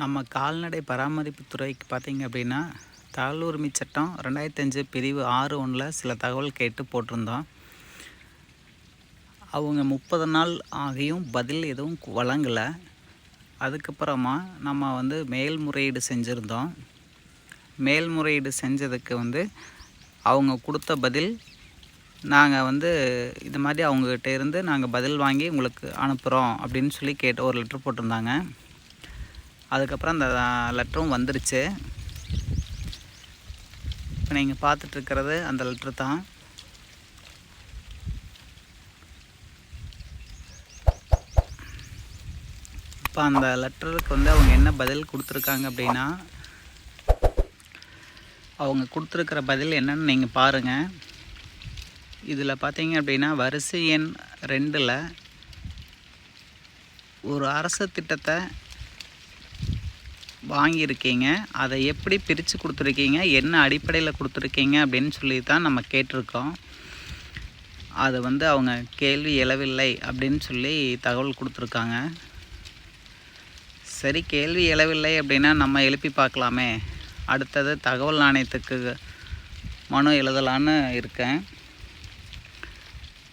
நம்ம கால்நடை பராமரிப்பு துறைக்கு பார்த்தீங்க அப்படின்னா தகவல் சட்டம் ரெண்டாயிரத்தி அஞ்சு பிரிவு ஆறு ஒன்றில் சில தகவல் கேட்டு போட்டிருந்தோம். அவங்க முப்பது நாள் ஆகியும் பதில் எதுவும் வழங்கலை. அதுக்கப்புறமா நம்ம வந்து மேல்முறையீடு செஞ்சுருந்தோம். மேல்முறையீடு செஞ்சதுக்கு வந்து அவங்க கொடுத்த பதில் நாங்கள் வந்து இது மாதிரி அவங்கக்கிட்ட இருந்து நாங்கள் பதில் வாங்கி உங்களுக்கு அனுப்புகிறோம் அப்படின்னு சொல்லி கேட்டு ஒரு லெட்ரு போட்டிருந்தாங்க. அதுக்கப்புறம் அந்த லெட்டரும் வந்துருச்சு. இப்போ நீங்கள் பார்த்துட்ருக்கிறது அந்த லெட்ரு தான். இப்போ அந்த லெட்டருக்கு வந்து அவங்க என்ன பதில் கொடுத்துருக்காங்க அப்படின்னா அவங்க கொடுத்துருக்கிற பதில் என்னன்னு நீங்கள் பாருங்கள் இதில் பார்த்தீங்க அப்படின்னா வரிசை எண் ரெண்டில் ஒரு அரசு திட்டத்தை வாங்கியிருக்கீங்க அதை எப்படி பிரித்து கொடுத்துருக்கீங்க என்ன அடிப்படையில் கொடுத்துருக்கீங்க அப்படின்னு சொல்லி தான் நம்ம கேட்டிருக்கோம். அதை வந்து அவங்க கேள்வி எழவில்லை அப்படின்னு சொல்லி தகவல் கொடுத்துருக்காங்க. சரி கேள்வி எழவில்லை அப்படின்னா நம்ம எழுப்பி பார்க்கலாமே. அடுத்தது தகவல் நாணயத்துக்கு மனு எழுதலான்னு இருக்கேன்.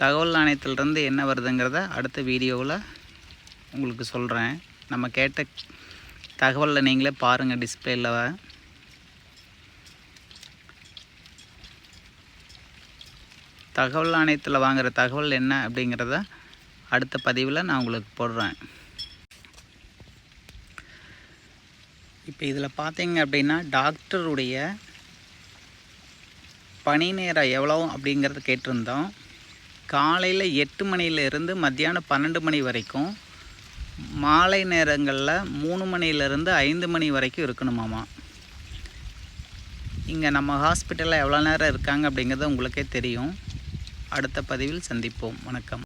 தகவல் நாணயத்திலிருந்து என்ன வருதுங்கிறத அடுத்த வீடியோவில் உங்களுக்கு சொல்கிறேன் நம்ம கேட்ட தகவலில் நீங்களே பாருங்கள் டிஸ்பிளேயில் தகவல் ஆணையத்தில் வாங்குகிற தகவல் என்ன அப்படிங்கிறத அடுத்த பதிவில் நான் உங்களுக்கு போடுறேன். இப்போ இதில் பார்த்தீங்க அப்படின்னா டாக்டருடைய பணி நேரம் எவ்வளோ அப்படிங்கிறத கேட்டிருந்தோம். காலையில் எட்டு மணியிலேருந்து மத்தியானம் பன்னெண்டு மணி வரைக்கும் மாலை நேரங்களில் மூணு மணிலேருந்து ஐந்து மணி வரைக்கும் இருக்கணுமாமா இங்கே நம்ம ஹாஸ்பிட்டலில் எவ்வளோ நேரம் இருக்காங்க அப்படிங்கிறது உங்களுக்கே தெரியும். அடுத்த பதிவில் சந்திப்போம். வணக்கம்.